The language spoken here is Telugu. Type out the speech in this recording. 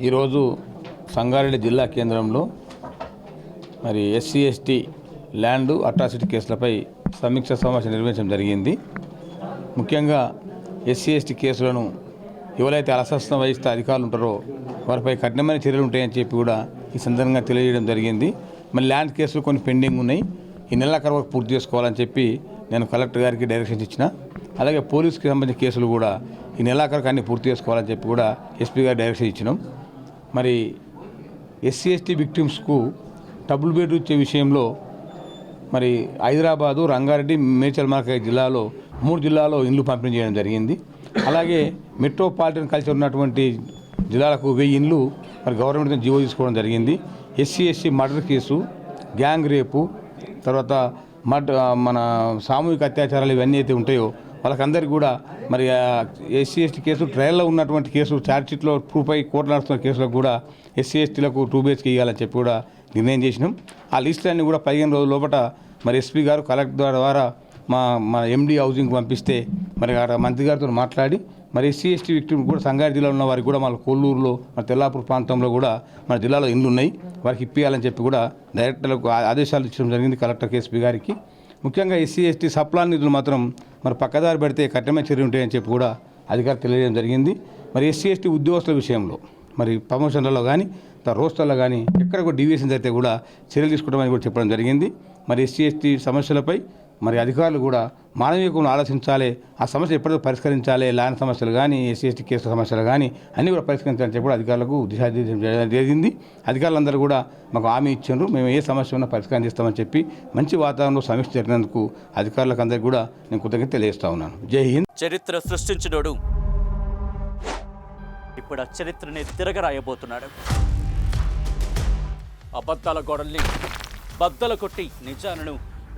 ఈరోజు సంగారెడ్డి జిల్లా కేంద్రంలో మరి ఎస్సీ ఎస్టీ ల్యాండ్ అట్రాసిటీ కేసులపై సమీక్ష సమావేశం నిర్వహించడం జరిగింది. ముఖ్యంగా ఎస్సీ ఎస్టీ కేసులను ఎవరైతే అలసత్వం వహిస్తే అధికారులు ఉంటారో వారిపై కఠినమైన చర్యలు ఉంటాయని చెప్పి కూడా ఈ సందర్భంగా తెలియజేయడం జరిగింది. మరి ల్యాండ్ కేసులు కొన్ని పెండింగ్ ఉన్నాయి. ఈ నెలాఖరు వరకు పూర్తి చేసుకోవాలని చెప్పి నేను కలెక్టర్ గారికి డైరెక్షన్స్ ఇచ్చిన. అలాగే పోలీస్కి సంబంధించిన కేసులు కూడా ఈ నెలాఖరుకు అన్ని పూర్తి చేసుకోవాలని చెప్పి కూడా ఎస్పీ గారు డైరెక్షన్ ఇచ్చినాం. మరి ఎస్సీ ఎస్టీ విక్టిమ్స్కు డబుల్ బెడ్ ఇచ్చే విషయంలో మరి హైదరాబాదు రంగారెడ్డి మేచల్ మార్కెట్ జిల్లాలో మూడు జిల్లాలో ఇండ్లు పంపిణీ చేయడం జరిగింది. అలాగే మెట్రోపాలిటన్ కల్చర్ ఉన్నటువంటి జిల్లాలకు వెయ్యి ఇండ్లు మరి గవర్నమెంట్ జీవో తీసుకోవడం జరిగింది. SC SC murder case gang రేపు తర్వాత మడ్ మన సామూహిక అత్యాచారాలు ఇవన్నీ అయితే ఉంటాయో వాళ్ళకందరికీ కూడా మరి ఎస్సీ ఎస్టీ కేసు ట్రయల్లో ఉన్నటువంటి కేసు ఛార్జ్షీట్లో ప్రూఫ్ అయి కోర్టు నడుస్తున్న కేసులకు కూడా ఎస్సీ ఎస్టీలకు టూ బిహెచ్కి ఇవ్వాలని చెప్పి కూడా నిర్ణయం చేసినాం. ఆ లిస్టులన్నీ కూడా పదిహేను రోజుల లోపల మరి ఎస్పీ గారు కలెక్టర్ ద్వారా మా మా ఎండి హౌసింగ్ పంపిస్తే మరి అక్కడ మంత్రి గారితో మాట్లాడి మరి ఎస్సీ ఎస్టీ విక్టిమ్ కూడా సంగారెడ్డి జిల్లాలో ఉన్న వారికి కూడా మన కొల్లూరులో మన తెల్లాపూర్ ప్రాంతంలో కూడా మన జిల్లాలో ఇండ్లు ఉన్నాయి వారికి ఇప్పియాలని చెప్పి కూడా డైరెక్టర్లకు ఆదేశాలు ఇచ్చడం జరిగింది కలెక్టర్ ఎస్పీ గారికి. ముఖ్యంగా ఎస్సీ ఎస్టీ సప్లాన్ నిధులు మాత్రం మరి పక్కదారి పెడితే కఠినమైన చర్య ఉంటాయని చెప్పి కూడా అధికారులు తెలియజేయడం జరిగింది. మరి ఎస్సీ ఎస్టీ ఉద్యోగస్తుల విషయంలో మరి ప్రమోషన్లలో కానీ రోస్టర్లో కానీ ఎక్కడ కూడా డీవియేషన్ జరిగితే కూడా చర్యలు తీసుకుంటామని కూడా చెప్పడం జరిగింది. మరి ఎస్సీ ఎస్టీ సమస్యలపై మరి అధికారులు కూడా మానవీయకులను ఆలోచించాలి ఆ సమస్య ఎప్పటికీ పరిష్కరించాలి ల్యాండ్ సమస్యలు కానీ ఎస్సీ ఎస్టీ కేసు సమస్యలు కానీ అన్నీ కూడా పరిష్కరించాలని చెప్పి అధికారులకు దిశానిర్దేశం చేయడం జరిగింది. అధికారులందరూ కూడా మాకు హామీ ఇచ్చారు మేము ఏ సమస్య ఉన్నా పరిష్కారం చేస్తామని చెప్పి మంచి వాతావరణంలో సమీక్ష జరిగినందుకు అధికారులకు అందరికీ కూడా నేను కృతజ్ఞత తెలియజేస్తా ఉన్నాను. జై హింద్. చరిత్ర సృష్టించినోడు ఇప్పుడు ఆ చరిత్రని తిరగరాయబోతున్నాడు. అబద్ధాల గోడల్ని బద్దలు కొట్టి నిజాలను